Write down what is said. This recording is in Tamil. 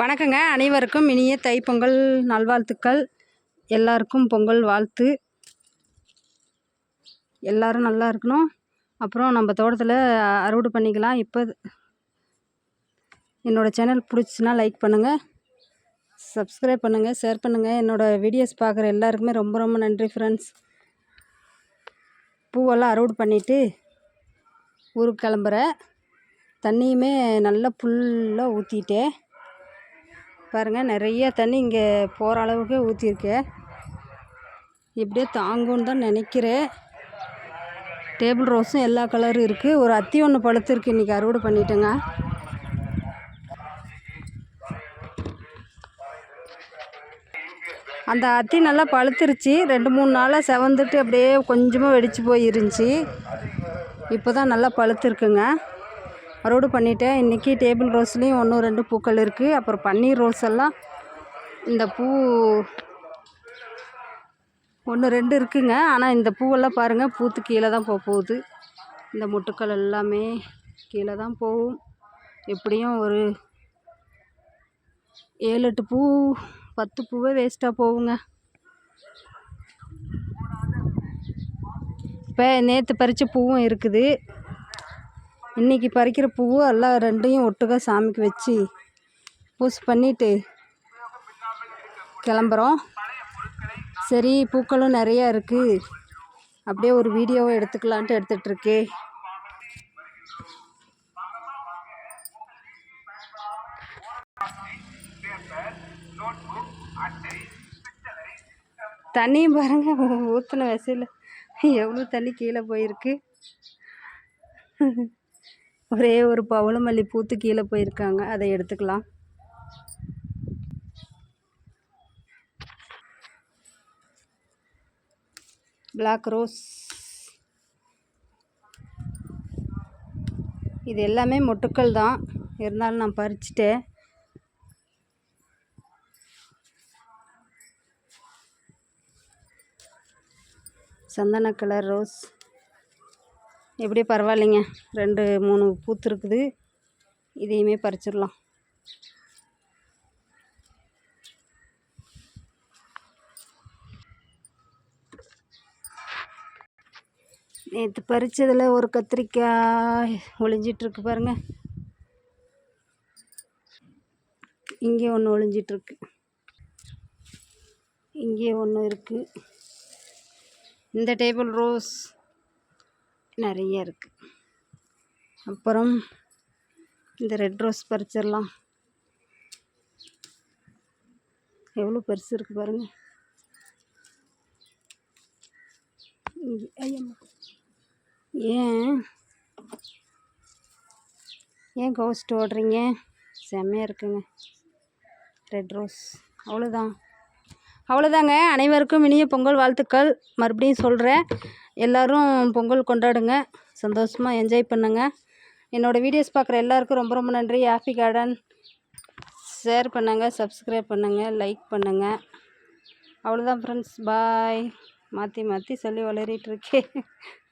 வணக்கங்க. அனைவருக்கும் இனிய தைப்பொங்கல் நல்வாழ்த்துக்கள். எல்லாருக்கும் பொங்கல் வாழ்த்து. எல்லாரும் நல்லா இருக்கணும். அப்புறம் நம்ம தோட்டத்தில் அறுவடை பண்ணிக்கலாம். இப்போ என்னோடய சேனல் பிடிச்சின்னா லைக் பண்ணுங்கள் சப்ஸ்கிரைப் பண்ணுங்கள் ஷேர் பண்ணுங்கள் என்னோடய வீடியோஸ் பார்க்குற எல்லாருக்குமே ரொம்ப ரொம்ப நன்றி ஃப்ரெண்ட்ஸ் பூவெல்லாம் அறுவடை பண்ணிவிட்டு ஊருக்கு கிளம்புறேன். தண்ணியுமே நல்லா ஃபுல்லாக ஊற்றிட்டேன் பாருங்கள் நிறைய தண்ணி இங்கே போகிற அளவுக்கு ஊற்றிருக்கேன் இப்படியே தாங்கும்னு தான் நினைக்கிறேன். டேபிள் ரோஸும் எல்லா கலரும் இருக்குது ஒரு அத்தி ஒன்று பழுத்துருக்கு இன்றைக்கி அறுவடை பண்ணிட்டேங்க. அந்த அத்தி நல்லா பழுத்துருச்சு. ரெண்டு மூணு நாளாக செவந்துட்டு அப்படியே கொஞ்சமாக வெடிச்சு போயிருந்துச்சி. இப்போ தான் நல்லா பழுத்துருக்குங்க. அறுவடை பண்ணிட்டேன். இன்றைக்கி டேபிள் ரோஸ்லேயும் ஒன்று ரெண்டு பூக்கள் இருக்குது அப்புறம் பன்னீர் ரோஸ் எல்லாம் இந்த பூ ஒன்று ரெண்டு இருக்குங்க. ஆனால் இந்த பூவெல்லாம் பாருங்கள் பூத்து கீழே தான் போக போகுது. இந்த முட்டுக்கள் எல்லாமே கீழே தான் போகும். எப்படியும் ஒரு ஏழு எட்டு பூ பத்து பூவே வேஸ்ட்டாக போகுங்க. இப்போ நேற்று பறித்த பூவும் இருக்குது. இன்றைக்கி பறிக்கிற பூவு எல்லாம் ரெண்டையும் ஒட்டுக்கா சாமிக்கு வச்சு பூஸ் பண்ணிவிட்டு கிளம்புறோம். சரி பூக்களும் நிறையா இருக்குது அப்படியே ஒரு வீடியோவை எடுத்துக்கலான்ட்டு எடுத்துகிட்ருக்கே தண்ணியும் பாருங்கள் ஊற்றின வசையில். எவ்வளோ தண்ணி கீழே போயிருக்கு. ஒரே ஒரு பவளமல்லி பூத்து கீழே போயிருக்காங்க. அதை எடுத்துக்கலாம். பிளாக் ரோஸ் இது எல்லாமே மொட்டுக்கள் தான். இருந்தாலும் நான் பறிச்சிட்டேன். சந்தன கலர் ரோஸ். எப்படியும் பரவாயில்லைங்க. ரெண்டு மூணு பூத்து இருக்குது. இதையுமே பறிச்சிடலாம். நேற்று பறித்ததில் ஒரு கத்திரிக்காய் ஒளிஞ்சிட்ருக்கு பாருங்கள் இங்கே ஒன்று ஒளிஞ்சிட்ருக்கு. இங்கே ஒன்று இருக்குது இந்த டேபிள் ரோஸ். நிறைய இருக்குது அப்புறம் இந்த ரெட் ரோஸ் பறிச்சிடலாம். எவ்வளோ பெருசு இருக்குது பாருங்கள் ஐயம்மா ஏன்? ஏன் கவுஸ்ட் ஓடுறீங்க? செம்மையாக இருக்குங்க. Red rose. அவ்வளோதான். அவ்வளோதாங்க. அனைவருக்கும் இனிய பொங்கல் வாழ்த்துக்கள். மறுபடியும் சொல்கிறேன் எல்லோரும் பொங்கல் கொண்டாடுங்க. சந்தோஷமாக என்ஜாய் பண்ணுங்கள் என்னோடய வீடியோஸ் பார்க்குற எல்லாருக்கும் ரொம்ப ரொம்ப நன்றி. ஹாப்பி கார்டன் ஷேர் பண்ணுங்கள் சப்ஸ்கிரைப் பண்ணுங்கள் லைக் பண்ணுங்கள் அவ்வளோதான் ஃப்ரெண்ட்ஸ் பாய் மாற்றி மாற்றி சொல்லி வளரிட்டுருக்கேன்